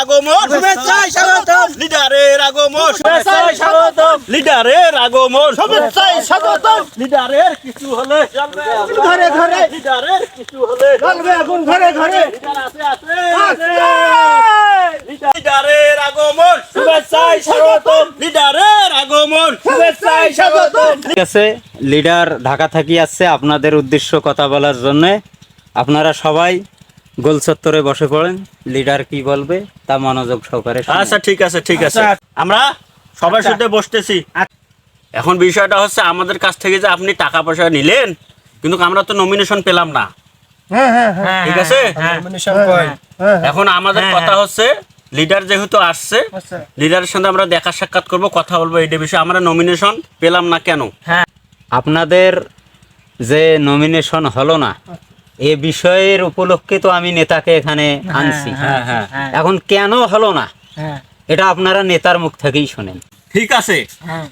আগমন শুভেচ্ছায় স্বাগতম। লিডারের আগমন শুভেচ্ছায় স্বাগতম। লিডারের আগমন শুভেচ্ছায় স্বাগতম। লিডারের কিছু হলে ঘরে ঘরে। লিডারের কিছু হলে জ্বলবে আগুন ঘরে ঘরে লিডার আছে আছে লিডারের আগমন শুভেচ্ছায় স্বাগতম। লিডারের আগমন শুভেচ্ছায় স্বাগতম। ঠিক আছে লিডার ঢাকা থাকি আসছে আপনাদের উদ্দেশ্য কথা বলার জন্য আপনারা সবাই গোল চত্বরে বসে পড়েন লিডার কি বলবে তা মনোযোগ সহকারে আচ্ছা ঠিক আছে ঠিক আছে। আচ্ছা। আমরা সবার সাথে বসতেছি। এখন বিষয়টা হচ্ছে আমাদের কাছ থেকে যে আপনি টাকা পয়সা নিলেন কিন্তু আমরা তো নমিনেশন পেলাম না। হ্যাঁ হ্যাঁ হ্যাঁ। ঠিক আছে? নমিনেশন কই এখন আমাদের কথা। হচ্ছে লিডার যেহেতু আসছে আচ্ছা। লিডারের সাথে আমরা দেখা সাক্ষাৎ করব কথা বলব এই বিষয়ে। আমরা নমিনেশন পেলাম না কেন? আপনাদের যে নমিনেশন হলো না এ বিষয়ের উপলক্ষে তো আমি নেতাকে এখানে আনছি। হ্যাঁ হ্যাঁ এখন কেন হলো না? হ্যাঁ। এটা আপনারা নেতার মুখ থেকেই শোনেন। ঠিক আছে। হ্যাঁ।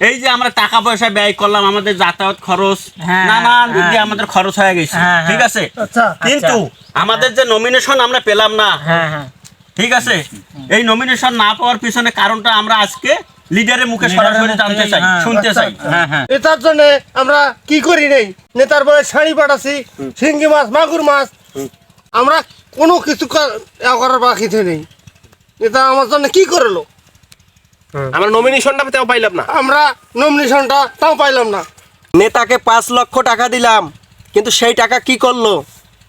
এই যে আমরা টাকা পয়সা ব্যয় করলাম আমাদের যাতায়াত খরচ হ্যাঁ, নানান দিক হ্যাঁ। দিয়ে আমাদের খরচ হয়ে গেছে। হ্যাঁ, ঠিক হ্যাঁ। আছে? আচ্ছা কিন্তু আমাদের যে নমিনেশন আমরা পেলাম না। হ্যাঁ হ্যাঁ। ঠিক আছে? এই নমিনেশন না পাওয়ার পিছনে কারণটা আমরা আজকে লিডারের মুখে সরাসরি জানতে চাই হ্যাঁ, শুনতে আচ্ছা, চাই। আচ্ছা। হ্যাঁ হ্যাঁ। এটার জন্য আমরা কি করি নেই? নেতার বলে শাড়ি পাঠাছি শিঙ্গি মাছ মাগুর মাছ। আমরা কোনো কিছু করার বাকিতে নেই। এটা আমার জন্য কি করল? আমরা নমিনেশনটা তেও পাইলাম না। আমরা নমিনেশনটা তাও পাইলাম না। নেতাকে পাঁচ লক্ষ টাকা দিলাম কিন্তু সেই টাকা কি করল?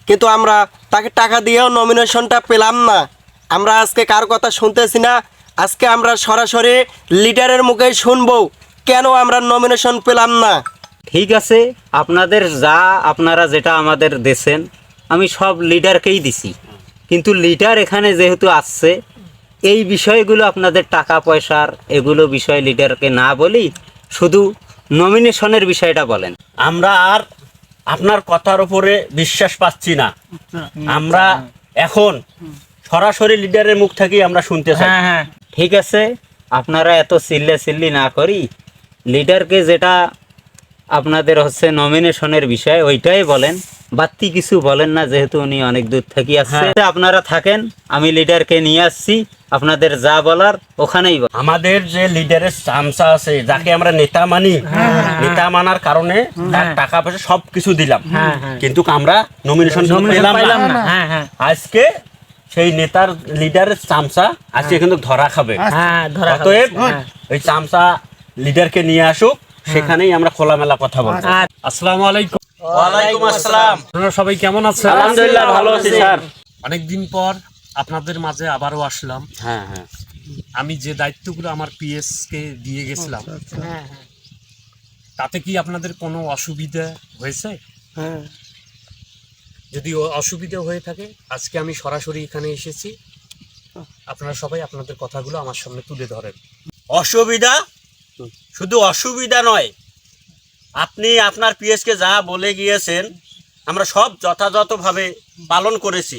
কিন্তু আমরা তাকে টাকা দিয়েও নমিনেশনটা পেলাম না। আমরা আজকে কার কথা শুনতেছি না আজকে আমরা সরাসরি লিডারের মুখে শুনব কেন আমরা নমিনেশন পেলাম না? ঠিক আছে আপনাদের যা আপনারা যেটা আমাদের দেছেন আমি সব লিডারকেই দিছি। কিন্তু লিডার এখানে যেহেতু আসছে এই বিষয়গুলো আপনাদের টাকা পয়সার এগুলো বিষয় লিডারকে না বলি শুধু নমিনেশনের বিষয়টা বলেন। আমরা আর আপনার কথার উপরে বিশ্বাস পাচ্ছি না। আমরা এখন সরাসরি লিডারের মুখ থেকেই আমরা শুনতে চাই। হ্যাঁ হ্যাঁ। ঠিক আছে আপনারা এত চিল্লে চিল্লি না করি। লিডারকে যেটা আপনাদের হচ্ছে নমিনেশনের বিষয় ওইটাই বলেন। বাড়তি কিছু বলেন না যেহেতু উনি অনেক দূর থেকে আসছে। আপনারা থাকেন আমি লিডারকে নিয়ে আসছি আপনাদের যা বলার ওখানেই বল- আমাদের যে লিডারের চামচা আছে যাকে আমরা নেতা মানি নেতা মানার কারণে তার টাকা পয়সা সব কিছু দিলাম কিন্তু আমরা নমিনেশন পেলাম না। না। হ্যাঁ হ্যাঁ। আজকে সেই নেতার লিডারের চামচা আজকে কিন্তু ধরা খাবে। হ্যাঁ ধরা খাবে। অতএব হ্যাঁ। ওই চামচা লিডারকে নিয়ে আসুক সেখানেই আমরা খোলামেলা কথা বলব। আর আসসালামু আলাইকুম। ওয়ালাইকুম আসসালাম। আপনারা সবাই কেমন আছেন? আলহামদুলিল্লাহ ভালো আছি স্যার। অনেকদিন পর আপনাদের মাঝে আবারও আসলাম। হ্যাঁ হ্যাঁ। আমি যে দায়িত্বগুলো আমার পিএস কে দিয়ে গেছিলাম হ্যাঁ হ্যাঁ তাতে কি আপনাদের কোনো অসুবিধা হয়েছে? হ্যাঁ। যদি অসুবিধা হয়ে থাকে আজকে আমি সরাসরি এখানে এসেছি। আপনারা সবাই আপনাদের কথাগুলো আমার সামনে তুলে ধরেন। অসুবিধা? শুধু অসুবিধা নয় আপনি আপনার পিএসকে যা বলে গিয়েছেন আমরা সব যথাযথভাবে পালন করেছি।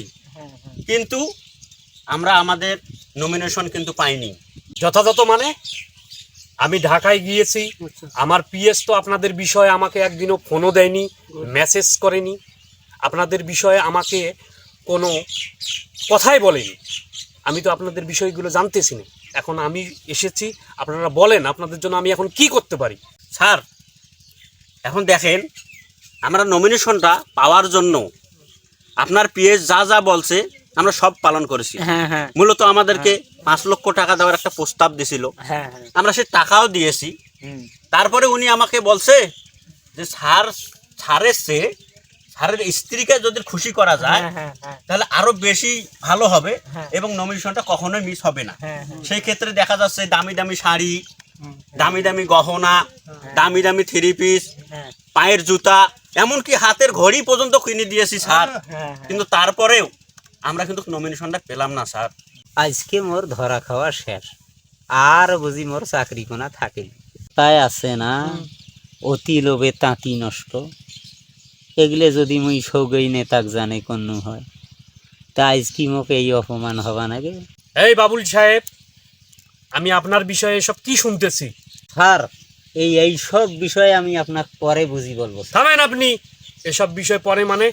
কিন্তু আমরা আমাদের নমিনেশন কিন্তু পাইনি। যথাযথ মানে? আমি ঢাকায় গিয়েছি আমার পিএস তো আপনাদের বিষয়ে আমাকে একদিনও ফোনও দেয়নি মেসেজ করেনি। আপনাদের বিষয়ে আমাকে কোনো কথাই বলেনি। আমি তো আপনাদের বিষয়গুলো জানতেছি না। এখন আমি এসেছি আপনারা বলেন আপনাদের জন্য আমি এখন কি করতে পারি? স্যার এখন দেখেন আমরা নমিনেশনটা পাওয়ার জন্য আপনার পিএস যা যা বলছে আমরা সব পালন করেছি। হ্যাঁ হ্যাঁ। মূলত আমাদেরকে পাঁচ লক্ষ টাকা দেওয়ার একটা প্রস্তাব দিছিল। হ্যাঁ হ্যাঁ। আমরা সে টাকাও দিয়েছি। তারপরে উনি আমাকে বলছে যে স্যার স্যারের চেয়ে স্যারের স্ত্রীকে যদি খুশি করা যায় হ্যাঁ হ্যাঁ হ্যাঁ। তাহলে আরও বেশি ভালো হবে। এবং নমিনেশনটা কখনোই মিস হবে না। সেই ক্ষেত্রে দেখা যাচ্ছে দামি দামি শাড়ি দামি দামি গহনা দামি দামি থ্রি পিস পায়ের জুতা এমনকি হাতের ঘড়ি পর্যন্ত কিনে দিয়েছি স্যার। কিন্তু তারপরেও আমরা কিন্তু নমিনেশনটা পেলাম না স্যার। আজকে মোর ধরা খাওয়া শেষ। আর বুঝি মোর চাকরি কোনা থাকে তাই আছে না অতি লোভে তাঁতি নষ্ট। এগুলো যদি মুই সৌগই নেতাক জানে কন্নু হয় তা আজ কি মোক এই অপমান হবা নাগে? এই বাবুল সাহেব আমি আপনার বিষয়ে এসব কি শুনতেছি? স্যার এই এই সব বিষয়ে আমি আপনার পরে বুঝি বলব। থামেন আপনি এসব বিষয় পরে মানে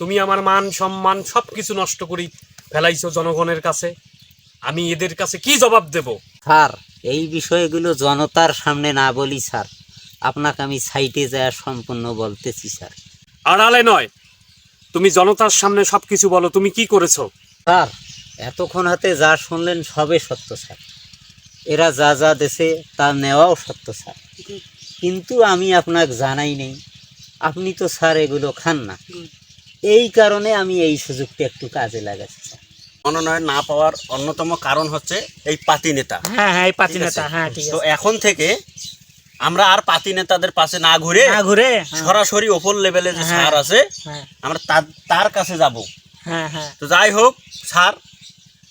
তুমি আমার মান সম্মান সব কিছু নষ্ট করি ফেলাইছো জনগণের কাছে আমি এদের কাছে কি জবাব দেব? স্যার এই বিষয়গুলো জনতার সামনে না বলি স্যার। আপনাকে আমি সাইটে যায় সম্পূর্ণ বলতেছি স্যার। আড়ালে নয়। তুমি জনতার সামনে সবকিছু বলো তুমি কি করেছ? স্যার এতক্ষণ হাতে যা শুনলেন সবে সত্য স্যার। এরা যা যা দেশে তা নেওয়াও সত্য স্যার। কিন্তু আমি আপনাকে জানাই নেই। আপনি তো স্যার এগুলো খান না। এই কারণে আমি এই সুযোগটা একটু কাজে লাগাচ্ছি স্যার। মনোনয়ন না পাওয়ার অন্যতম কারণ হচ্ছে এই পাতি নেতা। হ্যাঁ হ্যাঁ এই পাতি নেতা হ্যাঁ ঠিক তো এখন থেকে আমরা আর পাতি নেতাদের পাশে না ঘুরে না ঘুরে হ্যাঁ, সরাসরি ওপর লেভেলে যে হ্যাঁ। স্যার আছে হ্যাঁ। আমরা তার- তার কাছে যাব। হ্যাঁ হ্যাঁ। তো যাই হোক স্যার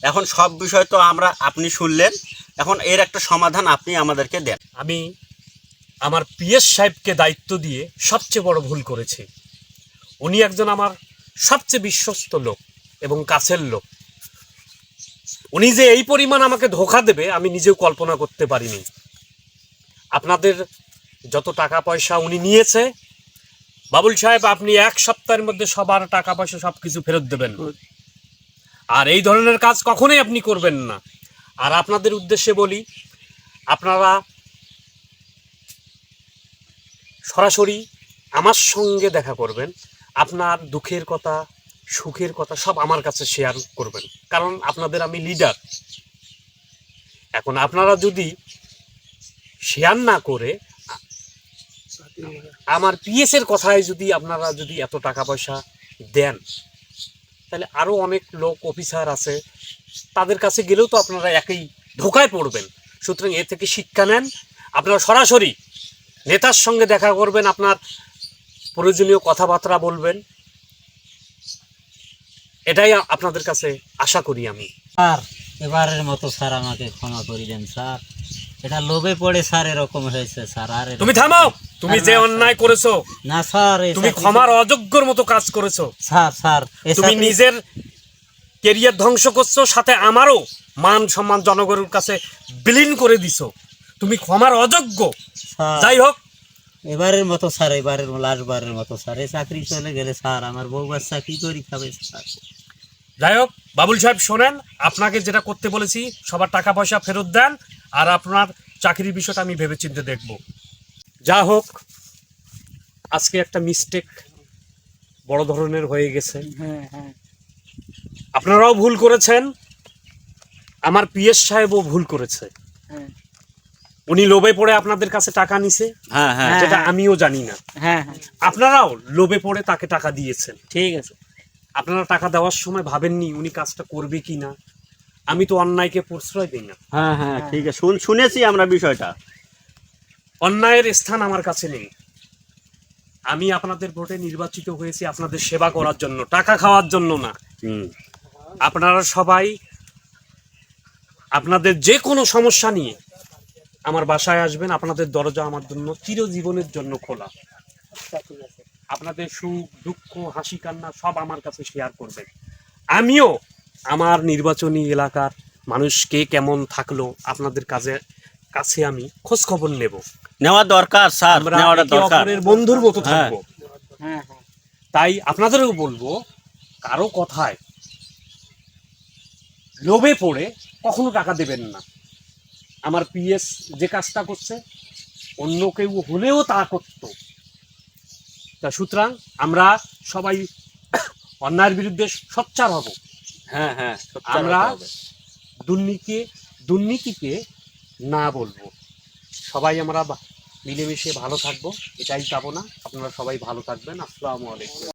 এখন সব বিষয় তো আমরা আপনি শুনলেন। এখন এর একটা সমাধান আপনি আমাদেরকে দেন। আমি আমার পিএস সাহেবকে দায়িত্ব দিয়ে সবচেয়ে বড় ভুল করেছি। উনি একজন আমার সবচেয়ে বিশ্বস্ত লোক এবং কাছের লোক। উনি যে এই পরিমাণ আমাকে ধোকা দেবে আমি নিজেও কল্পনা করতে পারিনি। আপনাদের যত টাকা পয়সা উনি নিয়েছে, বাবুল সাহেব, আপনি এক সপ্তাহের মধ্যে সবার টাকা পয়সা সব কিছু ফেরত দেবেন। আর এই ধরনের কাজ কখনোই আপনি করবেন না। আর আপনাদের উদ্দেশ্যে বলি, আপনারা সরাসরি আমার সঙ্গে দেখা করবেন। আপনার দুঃখের কথা, সুখের কথা সব আমার কাছে শেয়ার করবেন। কারণ আপনাদের আমি লিডার এখন আপনারা যদি শেয়ার না করে, আমার পিএস এর কথায় যদি আপনারা যদি এত টাকা পয়সা দেন, তাহলে আরও অনেক লোক অফিসার আছে, তাদের কাছে গেলেও তো আপনারা একই ধোকায় পড়বেন। সুতরাং এ থেকে শিক্ষা নেন। আপনারা সরাসরি নেতার সঙ্গে দেখা করবেন, আপনার প্রয়োজনীয় কথাবার্তা বলবেন। এটাই আপনাদের কাছে আশা করি আমি। স্যার, এবারের মতো স্যার আমাকে ক্ষমা করে দেন, স্যার। এটা লোভে পড়ে স্যার এরকম হয়েছে স্যার আর তুমি থামাও তুমি যে অন্যায় করেছ না স্যার তুমি ক্ষমার অযোগ্যর মতো কাজ করেছ। স্যার স্যার তুমি নিজের কেরিয়ার ধ্বংস করছ সাথে আমারও মান সম্মান জনগণের কাছে বিলীন করে দিছো। তুমি ক্ষমার অযোগ্য। যাই হোক। এবারের মতো স্যার এবারের লাস্টবারের মতো স্যার এই চাকরি চলে গেলে স্যার আমার বউ বাচ্চা কি করি খাবে স্যার? যাই হোক বাবুল সাহেব শোনেন আপনাকে যেটা করতে বলেছি সবার টাকা পয়সা ফেরত দেন আর আপনার চাকরির বিষয়টা আমি ভেবেচিন্তে দেখব। যা হোক আজকে একটা মিস্টেক বড় ধরনের হয়ে গেছে। হ্যাঁ হ্যাঁ। আপনারাও ভুল করেছেন আমার পিএস সাহেবও ভুল করেছে। হ্যাঁ। উনি লোভে পড়ে আপনাদের কাছে টাকা নিছে হ্যাঁ হ্যাঁ। হ্যাঁ। যেটা আমিও জানি না। হ্যাঁ হ্যাঁ। আপনারাও লোভে পড়ে তাকে টাকা দিয়েছেন। ঠিক আছে। আপনারা টাকা দেওয়ার সময় ভাবেননি উনি কাজটা করবে কি না আমি তো অন্যায়কে প্রশ্রয় দিই না। হ্যাঁ হ্যাঁ ঠিক আছে। শুন শুনেছি আমরা বিষয়টা। অন্যায়ের স্থান আমার কাছে নেই। আমি আপনাদের ভোটে নির্বাচিত হয়েছি আপনাদের সেবা করার জন্য টাকা খাওয়ার জন্য না। হুম। আপনারা সবাই আপনাদের যে কোনো সমস্যা নিয়ে আমার বাসায় আসবেন। আপনাদের দরজা আমার জন্য চিরজীবনের জন্য খোলা। আপনাদের সুখ দুঃখ হাসি কান্না সব আমার কাছে শেয়ার করবেন। আমিও আমার নির্বাচনী এলাকার মানুষ কে কেমন থাকল আপনাদের কাজে কাছে আমি খোঁজ খবর নেব। নেওয়া দরকার স্যার নেওয়াটা দরকার। বন্ধুর মতো হ্যাঁ। থাকব। হ্যাঁ হ্যাঁ। তাই আপনাদেরও বলব কারও কথায় লোভে পড়ে কখনো টাকা দেবেন না। আমার পিএস যে কাজটা করছে অন্য কেউ হলেও তা করত। তা সুতরাং আমরা সবাই অন্যায়ের বিরুদ্ধে সোচ্চার হব। হ্যাঁ হ্যাঁ আমরা দুর্নীতি দুর্নীতিকে না বলব। সবাই আমরা মিলেমিশে ভালো থাকব এটাই চাবো না আপনারা সবাই ভালো থাকবেন। আসসালামু আলাইকুম।